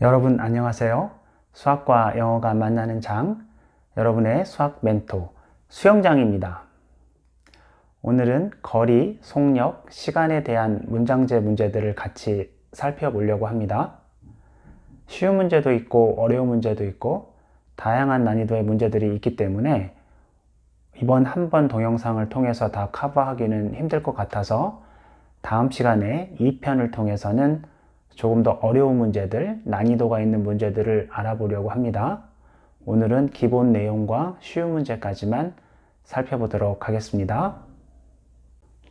여러분 안녕하세요. 수학과 영어가 만나는 장, 여러분의 수학 멘토 수영장입니다. 오늘은 거리, 속력, 시간에 대한 문장제 문제들을 같이 살펴보려고 합니다. 쉬운 문제도 있고 어려운 문제도 있고 다양한 난이도의 문제들이 있기 때문에 이번 한 번 동영상을 통해서 다 커버하기는 힘들 것 같아서 다음 시간에 2편을 통해서는 조금 더 어려운 문제들, 난이도가 있는 문제들을 알아보려고 합니다. 오늘은 기본 내용과 쉬운 문제까지만 살펴보도록 하겠습니다.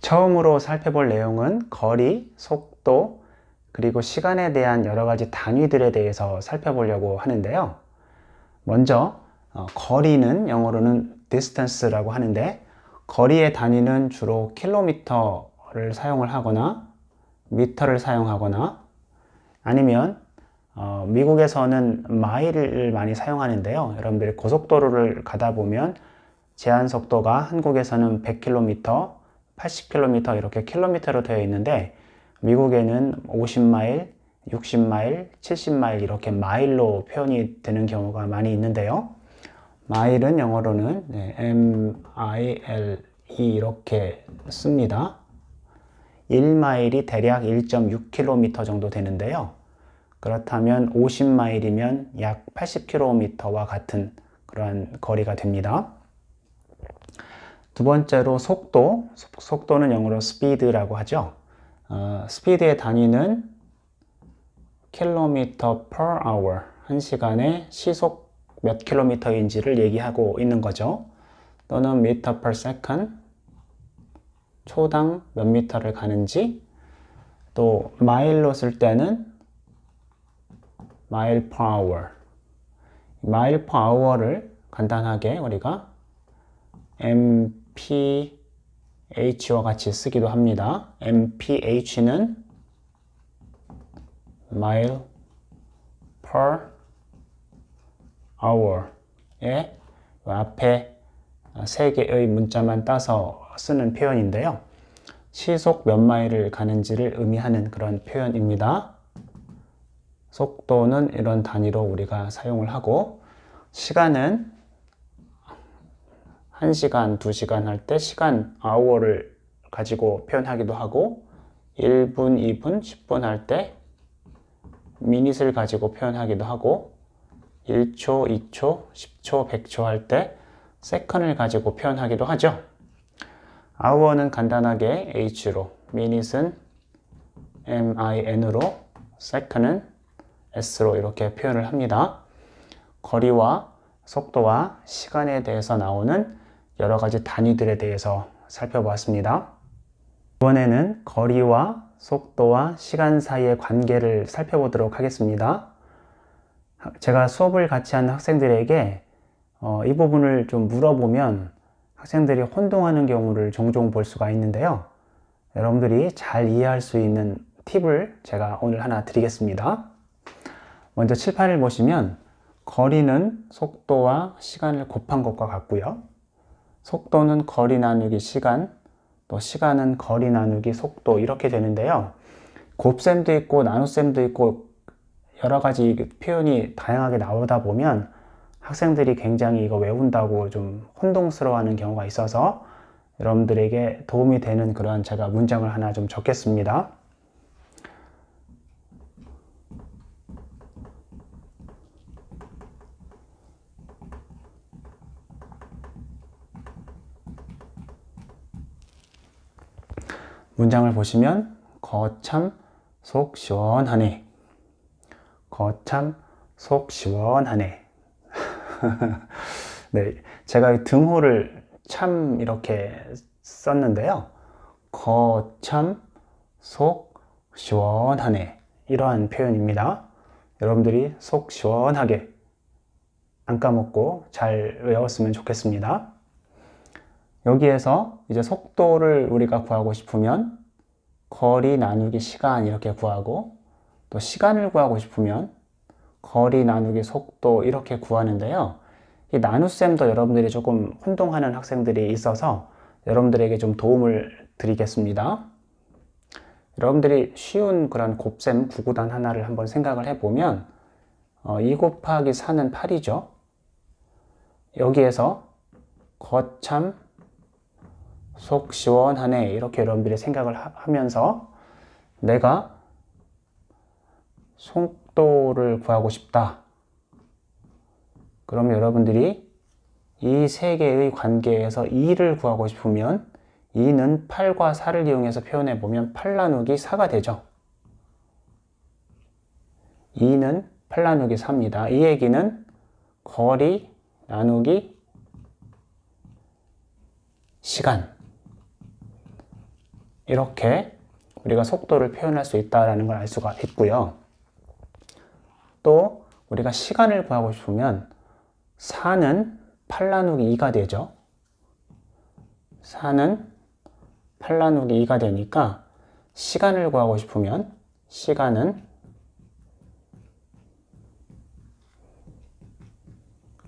처음으로 살펴볼 내용은 거리, 속도, 그리고 시간에 대한 여러 가지 단위들에 대해서 살펴보려고 하는데요. 먼저 어, 거리는 영어로는 distance라고 하는데 거리의 단위는 주로 킬로미터를 사용을 하거나 미터를 사용하거나 아니면 어, 미국에서는 마일을 많이 사용하는데요. 여러분들이 고속도로를 가다 보면 제한 속도가 한국에서는 100km, 80km 이렇게 킬로미터로 되어 있는데 미국에는 50마일, 60마일, 70마일 이렇게 마일로 표현이 되는 경우가 많이 있는데요. 마일은 영어로는 네, M-I-L-E 이렇게 씁니다. 1마일이 대략 1.6km 정도 되는데요. 그렇다면 50마일이면 약 80km와 같은 그러한 거리가 됩니다. 두 번째로 속도, 속도는 영어로 speed라고 하죠. 어, 스피드의 단위는 킬로미터 per hour, 한 시간에 시속 몇 킬로미터인지를 얘기하고 있는 거죠. 또는 미터 per second, 초당 몇 미터를 가는지, 또 마일로 쓸 때는 mile per hour. mile per hour를 간단하게 우리가 mph와 같이 쓰기도 합니다. mph는 mile per hour의 앞에 세 개의 문자만 따서 쓰는 표현인데요. 시속 몇 마일을 가는지를 의미하는 그런 표현입니다. 속도는 이런 단위로 우리가 사용을 하고 시간은 1시간, 2시간 할 때 시간 hour를 가지고 표현하기도 하고 1분, 2분, 10분 할 때 미닛을 가지고 표현하기도 하고 1초, 2초, 10초, 100초 할 때 세컨을 가지고 표현하기도 하죠. Hour는 간단하게 h로, 미닛은 min으로, second은 s로 이렇게 표현을 합니다. 거리와 속도와 시간에 대해서 나오는 여러 가지 단위들에 대해서 살펴보았습니다. 이번에는 거리와 속도와 시간 사이의 관계를 살펴보도록 하겠습니다. 제가 수업을 같이 하는 학생들에게 어, 이 부분을 좀 물어보면 학생들이 혼동하는 경우를 종종 볼 수가 있는데요. 여러분들이 잘 이해할 수 있는 팁을 제가 오늘 하나 드리겠습니다. 먼저 칠판을 보시면 거리는 속도와 시간을 곱한 것과 같고요. 속도는 거리 나누기 시간, 또 시간은 거리 나누기 속도 이렇게 되는데요. 곱셈도 있고 나눗셈도 있고 여러 가지 표현이 다양하게 나오다 보면 학생들이 굉장히 이거 외운다고 좀 혼동스러워하는 경우가 있어서 여러분들에게 도움이 되는 그러한 제가 문장을 하나 좀 적겠습니다. 문장을 보시면 거참 속 시원하네. 거참 속 시원하네. 네, 제가 등호를 참 이렇게 썼는데요. 거참 속 시원하네. 이러한 표현입니다. 여러분들이 속 시원하게 안 까먹고 잘 외웠으면 좋겠습니다. 여기에서 이제 속도를 우리가 구하고 싶으면 거리 나누기 시간 이렇게 구하고 또 시간을 구하고 싶으면 거리 나누기 속도 이렇게 구하는데요. 이 나눗셈도 여러분들이 조금 혼동하는 학생들이 있어서 여러분들에게 좀 도움을 드리겠습니다. 여러분들이 쉬운 그런 곱셈 구구단 하나를 한번 생각을 해보면 어, 2 곱하기 4는 8이죠. 여기에서 거참 속 시원하네 이렇게 여러분들이 생각을 하, 하면서 내가 속도를 구하고 싶다. 그럼 여러분들이 이 세 개의 관계에서 2를 구하고 싶으면 2는 8과 4를 이용해서 표현해 보면 8 나누기 4가 되죠. 2는 8 나누기 4입니다. 이 얘기는 거리 나누기 시간 이렇게 우리가 속도를 표현할 수 있다는 걸 알 수가 있고요. 또 우리가 시간을 구하고 싶으면 4는 8 나누기 2가 되죠. 4는 8 나누기 2가 되니까 시간을 구하고 싶으면 시간은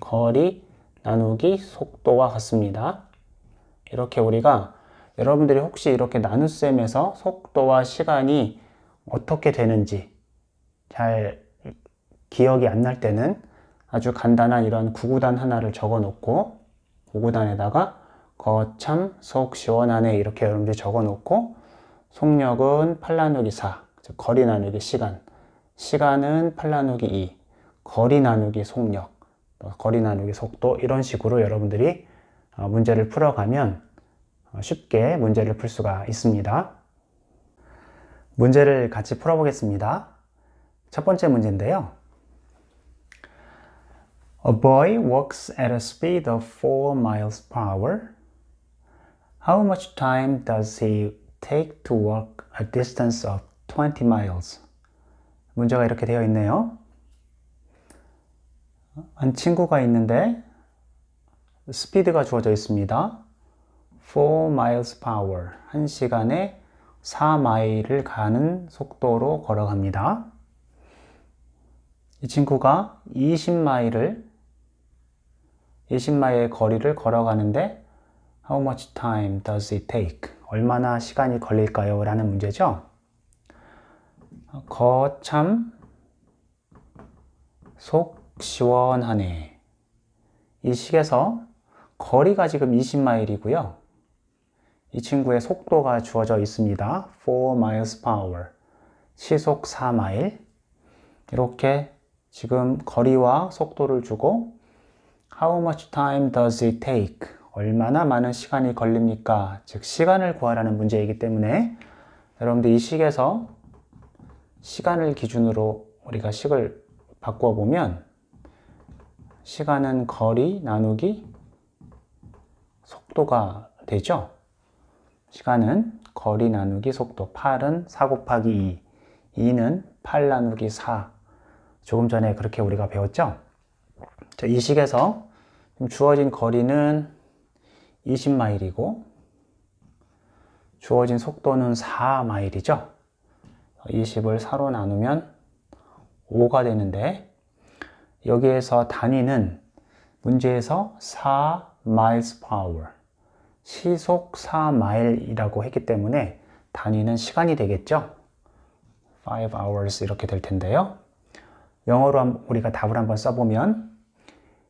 거리 나누기 속도와 같습니다. 이렇게 우리가 여러분들이 혹시 이렇게 나눗셈에서 속도와 시간이 어떻게 되는지 잘 기억이 안 날 때는 아주 간단한 이런 구구단 하나를 적어 놓고 구구단에다가 거참 속 시원하네 이렇게 여러분들이 적어 놓고 속력은 8 나누기 4 즉 거리 나누기 시간 시간은 8 나누기 2 거리 나누기 속력 거리 나누기 속도 이런 식으로 여러분들이 어, 문제를 풀어가면 어, 쉽게 문제를 풀 수가 있습니다. 문제를 같이 풀어보겠습니다. 첫 번째 문제인데요. A boy walks at a speed of 4 miles per hour. How much time does he take to walk a distance of 20 miles? 문제가 이렇게 되어 있네요. 한 친구가 있는데 스피드가 주어져 있습니다. 4 miles per hour. 1시간에 4마일을 가는 속도로 걸어갑니다. 이 친구가 20마일을 20마일의 거리를 걸어가는데 How much time does it take? 얼마나 시간이 걸릴까요? 라는 문제죠. 거참 속 시원하네. 이 식에서 거리가 지금 20마일이고요. 이 친구의 속도가 주어져 있습니다. 4 miles per hour. 시속 4마일. 이렇게 지금 거리와 속도를 주고 How much time does it take? 얼마나 많은 시간이 걸립니까? 즉 시간을 구하라는 문제이기 때문에 여러분들 이 식에서 시간을 기준으로 우리가 식을 바꾸어 보면 시간은 거리 나누기 속도가 되죠. 시간은 거리 나누기 속도 8은 4 곱하기 2 2는 8 나누기 4 조금 전에 그렇게 우리가 배웠죠. 자, 이 식에서 주어진 거리는 20마일이고 주어진 속도는 4마일이죠. 20을 4로 나누면 5가 되는데 여기에서 단위는 문제에서 4 miles per hour 시속 4마일이라고 했기 때문에 단위는 시간이 되겠죠. 5 hours 이렇게 될 텐데요. 영어로 우리가 답을 한번 써보면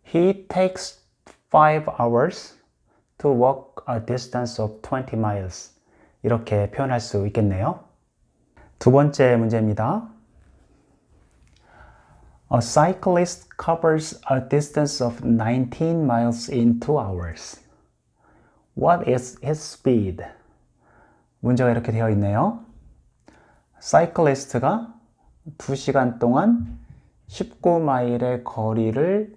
He takes 5 hours to walk a distance of 20 miles 이렇게 표현할 수 있겠네요. 두 번째 문제입니다. A cyclist covers a distance of 19 miles in 2 hours. What is his speed? 문제가 이렇게 되어 있네요. 사이클리스트가 2시간 동안 19마일의 거리를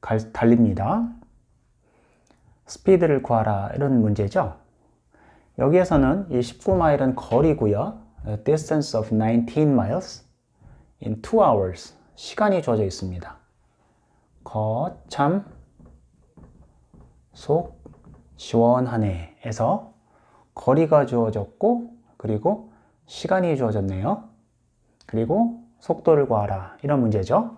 갈, 달립니다. 스피드를 구하라 이런 문제죠. 여기에서는 이 19마일은 거리고요. distance of 19 miles in 2 hours 시간이 주어져 있습니다. 거참 속 시원하네 에서 거리가 주어졌고 그리고 시간이 주어졌네요. 그리고 속도를 구하라 이런 문제죠.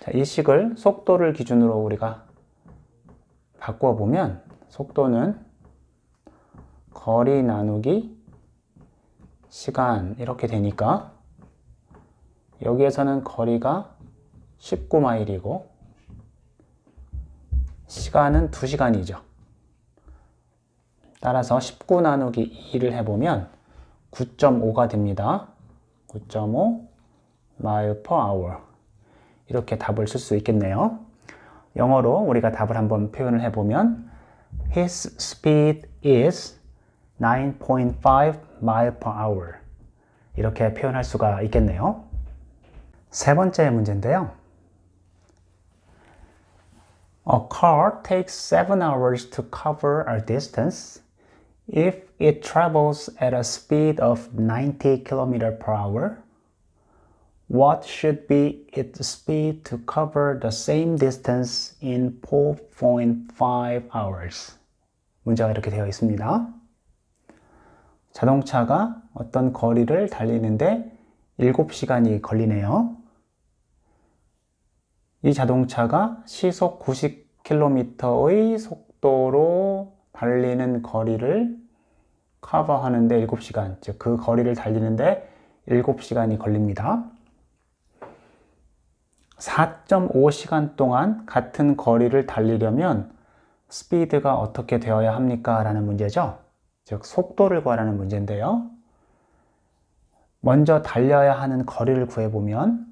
자, 이 식을 속도를 기준으로 우리가 바꾸어 보면 속도는 거리 나누기 시간 이렇게 되니까 여기에서는 거리가 19마일이고 시간은 2시간이죠. 따라서 19 나누기 2를 해보면 9.5가 됩니다. 9.5 mile per. 이렇게 답을 쓸 수 있겠네요. 영어로 우리가 답을 한번 표현을 해보면 His speed is 9.5 mile per hour. 이렇게 표현할 수가 있겠네요. 세 번째 문제인데요. A car takes 7 hours to cover a distance if it travels at a speed of 90 km per hour. What should be its speed to cover the same distance in 4.5 hours? 문제가 이렇게 되어 있습니다. 자동차가 어떤 거리를 달리는데 7시간이 걸리네요. 이 자동차가 시속 90km의 속도로 달리는 거리를 커버하는데 7시간, 즉 그 거리를 달리는데 7시간이 걸립니다. 4.5시간 동안 같은 거리를 달리려면 스피드가 어떻게 되어야 합니까? 라는 문제죠. 즉, 속도를 구하라는 문제인데요. 먼저 달려야 하는 거리를 구해보면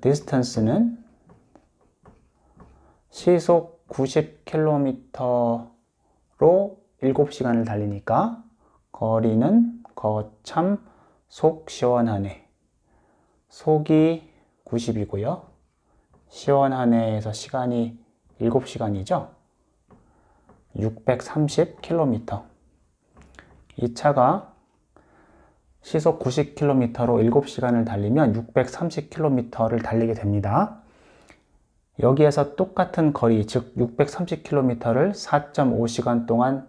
distance는 시속 90km로 7시간을 달리니까 거리는 거참 속 시원하네. 속이 90이고요. 시원하네에서 시간이 7시간이죠. 630km. 이 차가 시속 90km로 7시간을 달리면 630km를 달리게 됩니다. 여기에서 똑같은 거리, 즉 630km를 4.5시간 동안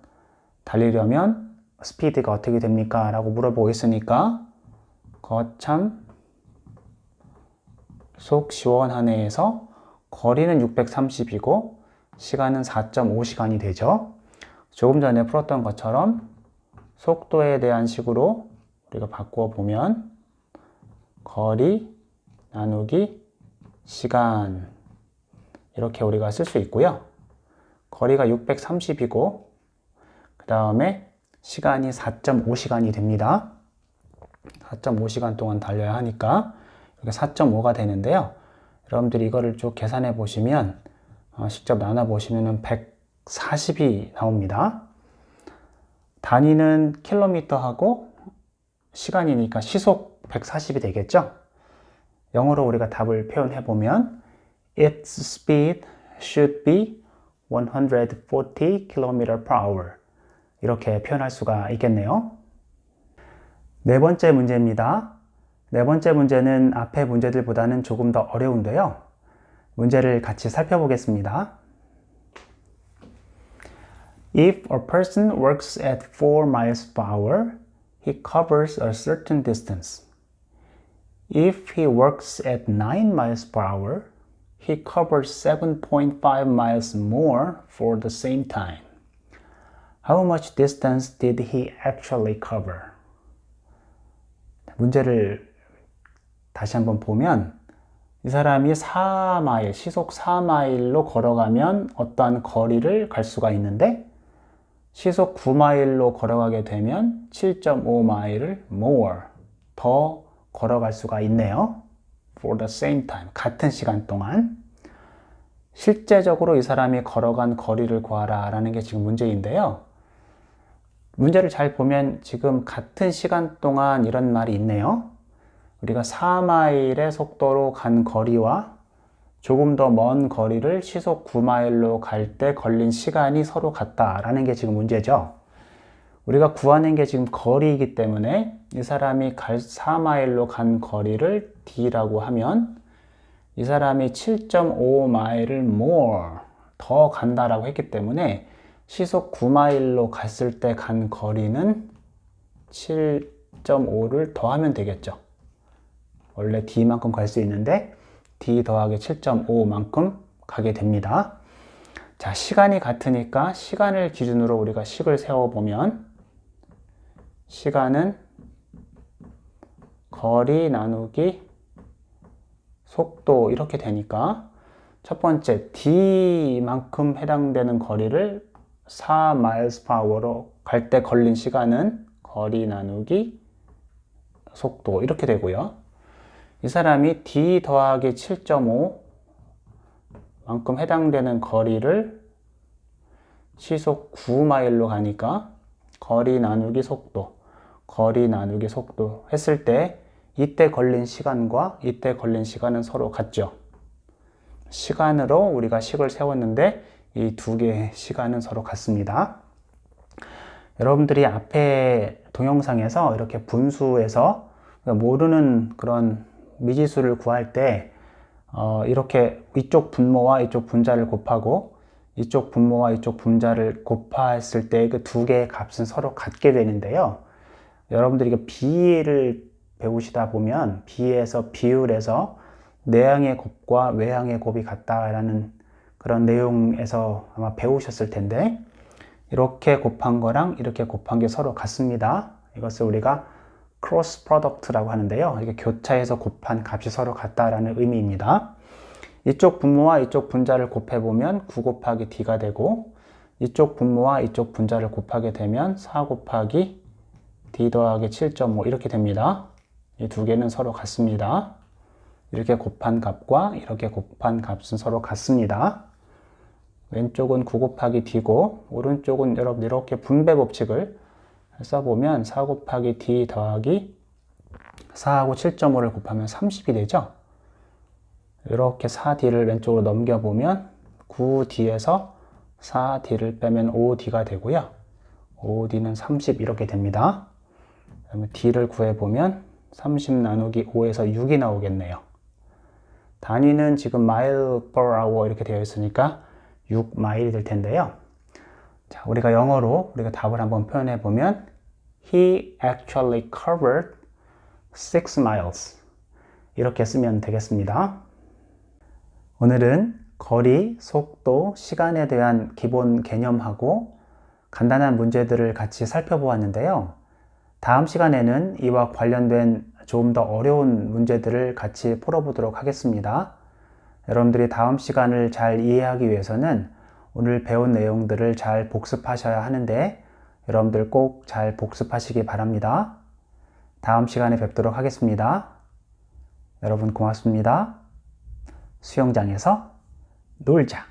달리려면 스피드가 어떻게 됩니까? 라고 물어보고 있으니까 거참 속 시원하네에서 거리는 630이고 시간은 4.5시간이 되죠. 조금 전에 풀었던 것처럼 속도에 대한 식으로 우리가 바꾸어 보면 거리 나누기 시간 이렇게 우리가 쓸 수 있고요. 거리가 630이고 그 다음에 시간이 4.5시간이 됩니다. 4.5시간 동안 달려야 하니까 이렇게 4.5가 되는데요. 여러분들이 이거를 쭉 계산해 보시면 어, 직접 나눠 보시면 140이 나옵니다. 단위는 킬로미터하고 시간이니까 시속 140이 되겠죠? 영어로 우리가 답을 표현해 보면 Its speed should be 140 km per hour 이렇게 표현할 수가 있겠네요. 네 번째 문제입니다. 네 번째 문제는 앞의 문제들보다는 조금 더 어려운데요. 문제를 같이 살펴보겠습니다. If a person works at 4 miles per hour, he covers a certain distance. If he works at 9 miles per hour, he covers 7.5 miles more for the same time. How much distance did he actually cover? 문제를 다시 한번 보면 이 사람이 4마일, 시속 4마일로 걸어가면 어떠한 거리를 갈 수가 있는데 시속 9마일로 걸어가게 되면 7.5마일을 more, 더 걸어갈 수가 있네요. For the same time, 같은 시간 동안. 실제적으로 이 사람이 걸어간 거리를 구하라 라는 게 지금 문제인데요. 문제를 잘 보면 지금 같은 시간 동안 이런 말이 있네요. 우리가 4마일의 속도로 간 거리와 조금 더 먼 거리를 시속 9마일로 갈 때 걸린 시간이 서로 같다라는 게 지금 문제죠. 우리가 구하는 게 지금 거리이기 때문에 이 사람이 갈 4마일로 간 거리를 D라고 하면 이 사람이 7.5마일을 more 더 간다라고 했기 때문에 시속 9마일로 갔을 때 간 거리는 7.5를 더하면 되겠죠. 원래 D만큼 갈 수 있는데 D 더하기 7.5만큼 가게 됩니다. 자, 시간이 같으니까 시간을 기준으로 우리가 식을 세워보면 시간은 거리 나누기 속도 이렇게 되니까 첫 번째 D만큼 해당되는 거리를 4 miles per hour로 갈 때 걸린 시간은 거리 나누기 속도 이렇게 되고요. 이 사람이 D 더하기 7.5 만큼 해당되는 거리를 시속 9마일로 가니까 거리 나누기 속도, 거리 나누기 속도 했을 때 이때 걸린 시간과 이때 걸린 시간은 서로 같죠. 시간으로 우리가 식을 세웠는데 이 두 개의 시간은 서로 같습니다. 여러분들이 앞에 동영상에서 이렇게 분수에서 모르는 그런 미지수를 구할 때 어, 이렇게 이쪽 분모와 이쪽 분자를 곱하고 이쪽 분모와 이쪽 분자를 곱했을 때 그 두 개의 값은 서로 같게 되는데요. 여러분들이 비를 배우시다 보면 비에서 비율에서 내항의 곱과 외항의 곱이 같다라는 그런 내용에서 아마 배우셨을 텐데 이렇게 곱한 거랑 이렇게 곱한 게 서로 같습니다. 이것을 우리가 크로스 프로덕트라고 하는데요. 이게 교차해서 곱한 값이 서로 같다라는 의미입니다. 이쪽 분모와 이쪽 분자를 곱해보면 9 곱하기 d가 되고 이쪽 분모와 이쪽 분자를 곱하게 되면 4 곱하기 d 더하기 7.5 이렇게 됩니다. 이 두 개는 서로 같습니다. 이렇게 곱한 값과 이렇게 곱한 값은 서로 같습니다. 왼쪽은 9 곱하기 d고 오른쪽은 여러분 이렇게 분배 법칙을 써보면 4 곱하기 d 더하기 4하고 7.5를 곱하면 30이 되죠. 이렇게 4d를 왼쪽으로 넘겨보면 9d에서 4d를 빼면 5d가 되고요. 5d는 30 이렇게 됩니다. 그다음에 d를 구해보면 30 나누기 5에서 6이 나오겠네요. 단위는 지금 mile per hour 이렇게 되어 있으니까 6마일이 될 텐데요. 자, 우리가 영어로 우리가 답을 한번 표현해 보면 He actually covered 6 miles 이렇게 쓰면 되겠습니다. 오늘은 거리, 속도, 시간에 대한 기본 개념하고 간단한 문제들을 같이 살펴보았는데요. 다음 시간에는 이와 관련된 좀 더 어려운 문제들을 같이 풀어보도록 하겠습니다. 여러분들이 다음 시간을 잘 이해하기 위해서는 오늘 배운 내용들을 잘 복습하셔야 하는데 여러분들 꼭 잘 복습하시기 바랍니다. 다음 시간에 뵙도록 하겠습니다. 여러분 고맙습니다. 수영장에서 놀자.